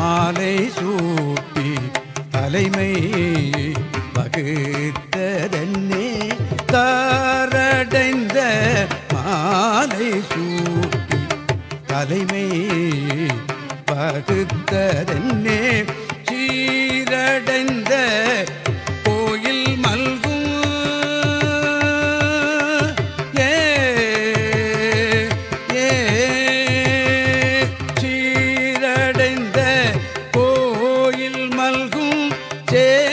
மாலை சூட்டி தலைமை பகுத்ததன்னே தாரடைந்த மாலை சூட்டி தலைமை பகுத்ததன்னே நல்கும். சே